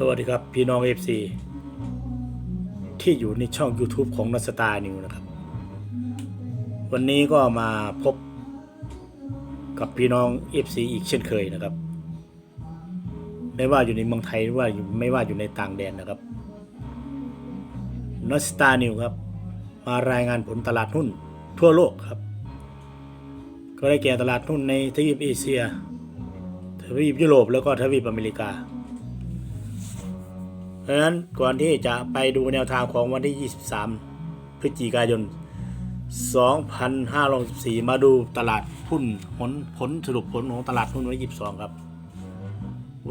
สวัสดีครับ พี่น้อง FC ที่อยู่ในช่อง YouTube ของนัสตานิวนะครับ วันนี้ก็มาพบกับพี่น้อง FC อีกเช่นเคยนะครับ ไม่ว่าอยู่ในเมืองไทยหรือว่าอยู่ไม่ว่าอยู่ในต่างแดนนะครับนัสตานิวครับ มารายงานผลตลาดหุ้นทั่วโลกครับ ก็ได้แก่ตลาดหุ้นในทวีปเอเชีย ทวีปยุโรปแล้วก็ทวีปอเมริกา เพราะฉะนั้นก่อนที่จะไปดูแนวทางของวันที่ 23 พฤศจิกายน 2564 มาดูตลาดหุ้นผลผลสรุปผลของตลาดหุ้นวันที่ 22 ครับ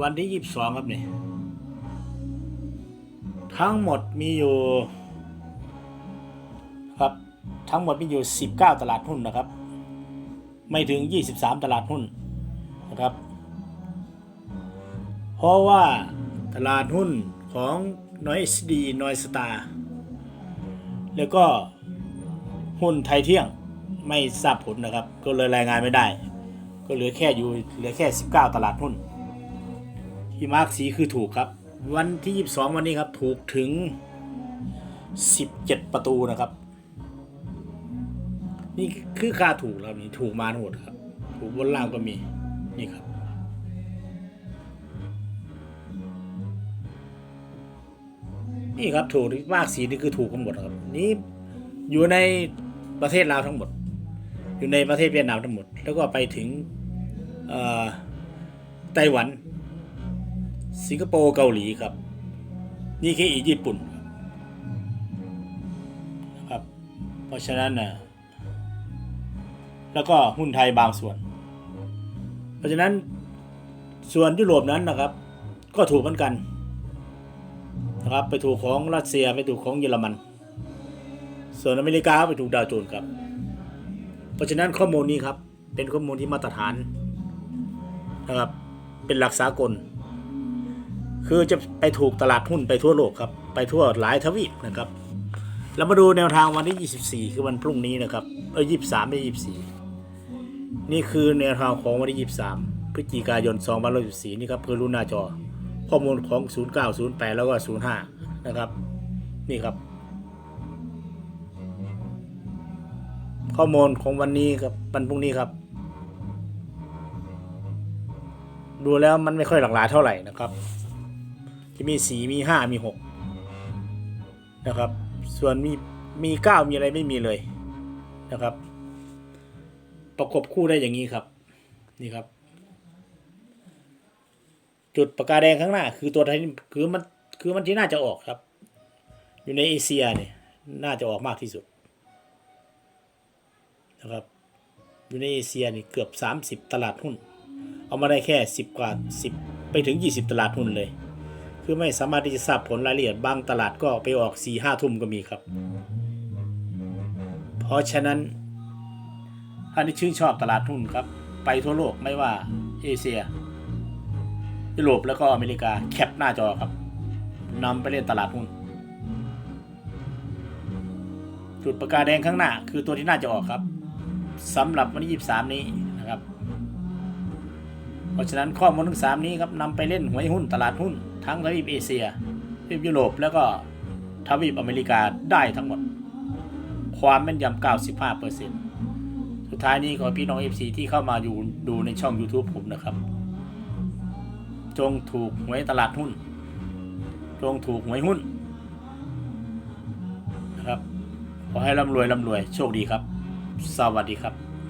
วันที่ 22 ครับเนี่ยทั้งหมดมีอยู่ครับทั้งหมดมีอยู่ 19 ตลาดหุ้นนะครับ ไม่ถึง 23 ตลาดหุ้นนะครับ เพราะว่าตลาดหุ้น ของ Noise D Noise Star แล้วก็หุ้นไทยเที่ยงไม่ทราบผลนะครับ ก็เลยรายงานไม่ได้ ก็เหลือแค่อยู่เหลือแค่ 19 ตลาดหุ้นที่มาร์กสีคือถูกครับ วันที่ 22 วันนี้ครับ ถูกถึง 17 ประตูนะครับ นี่คือค่าถูกแล้วนี่ถูกมาทั้งหดครับ ถูกบนล่างก็มีนี่ครับ นี่ครับถูกมากสีนี่คือถูกกันหมดครับ นี่อยู่ในประเทศลาวทั้งหมด อยู่ในประเทศเวียดนามทั้งหมด แล้วก็ไปถึงไต้หวัน สิงคโปร์เกาหลีครับ นี่แค่อีญี่ปุ่นครับ เพราะฉะนั้นนะแล้วก็หุ้นไทยบางส่วน เพราะฉะนั้นส่วนยุโรปนั้นนะครับ ก็ถูกเหมือนกัน นะครับ ไปถูกของรัสเซียไปถูกของเยอรมัน ส่วนอเมริกาไปถูกดาวโจนส์ครับ เพราะฉะนั้นข้อมูลนี้ครับเป็นข้อมูลที่มาตรฐานนะครับ เป็นหลักสากล คือจะไปถูกตลาดหุ้นไปทั่วโลกครับ ไปทั่วหลายทวีปนะครับแล้วมาดูแนวทางวันที่ 24 คือวันพรุ่งนี้นะครับ เออ23ไม่24 นี่คือแนวทางของวันที่ 23พฤศจิกายน2564นี่ครับคือรุ่นหน้าจอ ข้อมูลของ 09 08 แล้วก็ 05 นะครับ นี่ครับ ข้อมูลของวันนี้ครับวันพรุ่งนี้ครับ ดูแล้วมันไม่ค่อยหลากหลายเท่าไหร่นะครับจะมีสีมีห้ามีหกนะครับ ส่วนมีมีเก้ามีอะไรไม่มีเลยนะครับ ประกบคู่ได้อย่างนี้ครับ นี่ครับ จุดปากกาแดงข้างหน้า คือตัวไทยคือมันคือมันที่น่าจะออกครับ อยู่ในเอเชียเนี่ยน่าจะออกมากที่สุดนะครับอยู่ในเอเชียนี่เกือบ 30 ตลาดหุ้น เอามาได้แค่ 10 กว่า 10 ไปถึง 20 ตลาดหุ้นเลย คือไม่สามารถที่จะทราบผลรายละเอียดบางตลาดก็ไปออก 4 5 ทุ่มก็มีครับ เพราะฉะนั้นท่านที่ชื่นชอบตลาดหุ้นครับ ไปทั่วโลกไม่ว่าเอเชีย ยุโรปแล้วก็อเมริกาแคปหน้าจอครับนำไปเล่นตลาดหุ้นจุดประกาแดงข้างหน้า คือตัวที่น่าจะออกครับสำหรับวันที่23 นี้นะครับ เพราะฉะนั้นข้อมูลทั้ง 3 นี้ครับนำไปเล่นหวยหุ้นตลาดหุ้น ทั้งทวีปเอเชียทวีปยุโรปแล้วก็ทวีปอเมริกาได้ทั้งหมด ความแม่นยำ95%สุดท้ายนี้ขอพี่น้อง FC ที่เข้ามาอยู่ดูในช่อง YouTube ผมนะครับ จงถูกหวยตลาดหุ้น จงถูกหวยหุ้นนะครับ ขอให้ร่ำรวยร่ำรวย โชคดีครับ สวัสดีครับ